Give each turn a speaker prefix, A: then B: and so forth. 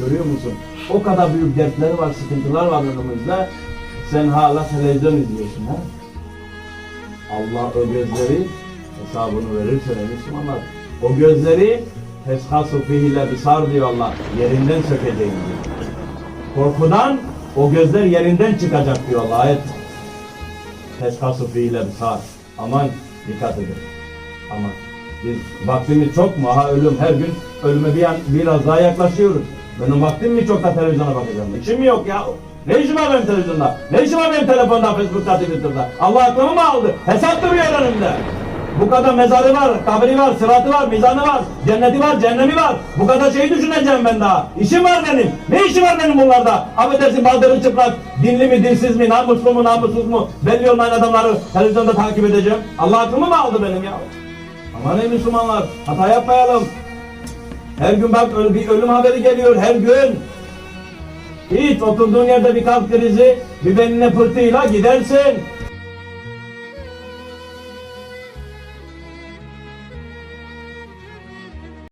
A: Görüyor musun? O kadar büyük dertleri var, sıkıntılar var önümüzde. Sen hala televizyon izliyorsun ha? Allah o gözleri hesabını verir sana Müslümanlar. O gözleri teshasu fihiyle bisar diyor Allah. Yerinden sökeceğim diyor. Korkudan o gözler yerinden çıkacak diyor Allah ayet. Teshasu fihiyle bisar. Aman dikkat edin. Aman. Biz vaktimiz çok mu? Ha ölüm her gün ölüme bir an, biraz daha yaklaşıyoruz. Benim vaktim mi çok da televizyona bakacağım? İşim mi yok ya? Ne işim var benim televizyonda? Ne işim var benim telefonda, Facebook'ta, Twitter'da? Allah aklımı mı aldı? Hesap duruyor önümde. Bu kadar mezarı var, kabri var, sıratı var, mizanı var, cenneti var, cehennemi var. Bu kadar şeyi düşüneceğim ben daha. İşim var benim. Ne işim var benim bunlarda? Affedersin bazıları çıplak. Dinli mi, dinsiz mi, namuslu mu, namussuz mu? Belli olmayan adamları televizyonda takip edeceğim. Allah aklımı mı aldı benim ya? Aman ey Müslümanlar, hata yapmayalım. Her gün bak bir ölüm haberi geliyor, her gün. Hiç oturduğun yerde bir kalp krizi, bir beline pırtıyla gidersin.